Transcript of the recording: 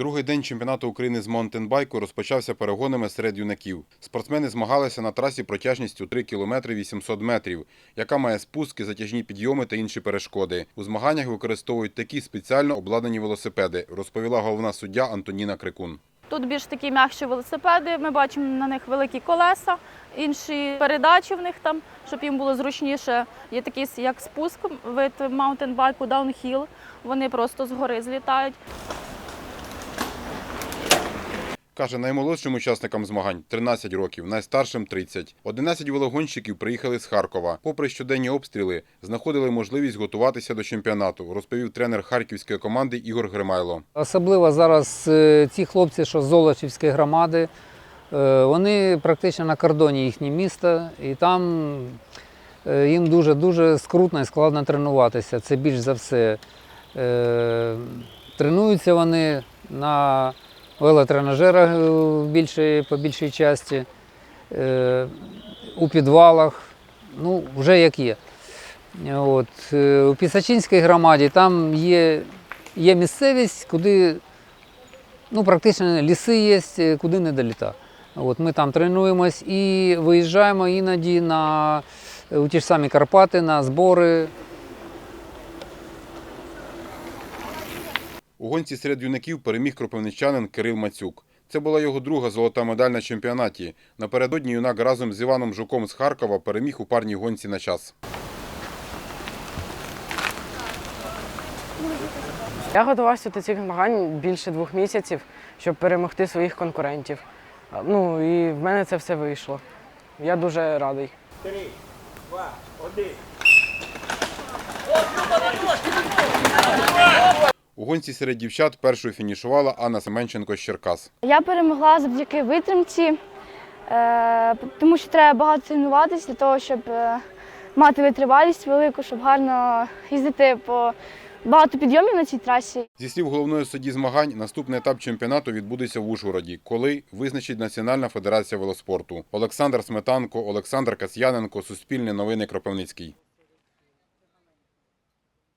Другий день чемпіонату України з маунтенбайку розпочався перегонами серед юнаків. Спортсмени змагалися на трасі протяжністю 3 км 800 метрів, яка має спуски, затяжні підйоми та інші перешкоди. У змаганнях використовують такі спеціально обладнані велосипеди, розповіла головна суддя Антоніна Крикун. Тут більш такі м'якші велосипеди. Ми бачимо на них великі колеса, інші передачі в них там, щоб їм було зручніше. Є такий як спуск вид маунтенбайку, даунхіл. Вони просто згори злітають. Каже, наймолодшим учасникам змагань 13 років, найстаршим 30. 11 велогонщиків приїхали з Харкова. Попри щоденні обстріли, знаходили можливість готуватися до чемпіонату, розповів тренер харківської команди Ігор Гримайло. Особливо зараз е, ці хлопці, що з Золочівської громади, е, вони практично на кордоні їхнього міста, і там е, їм дуже-дуже скрутно і складно тренуватися. Це більш за все. Тренуються вони на велотренажерах е, в більшій, по більшій часті, е, у підвалах, ну, вже як є. От. е, У Пісачинській громаді там є є місцевість, куди ну, практично ліси є, куди не доліта. От ми там тренуємось і виїжджаємо іноді на, у ті ж самі Карпати на збори. У гонці серед юнаків переміг кропивничанин Кирил Мацюк. Це була його друга золота медаль на чемпіонаті. Напередодні юнак разом з Іваном Жуком з Харкова переміг у парній гонці на час. Я готувався до цих змагань більше двох місяців, щоб перемогти своїх конкурентів. Ну і в мене це все вийшло. Я дуже радий. У гонці серед дівчат першою фінішувала Анна Семенченко з Черкас. Я перемогла завдяки витримці, е, тому що треба багато тренуватися для того, щоб е, мати витривалість велику, щоб гарно їздити по багато підйомів на цій трасі. Зі слів головної судді змагань, наступний етап чемпіонату відбудеться в Ужгороді, коли визначить Національна федерація велоспорту. Олександр Сметанко, Олександр Касьяненко, Суспільне новини Кропивницький.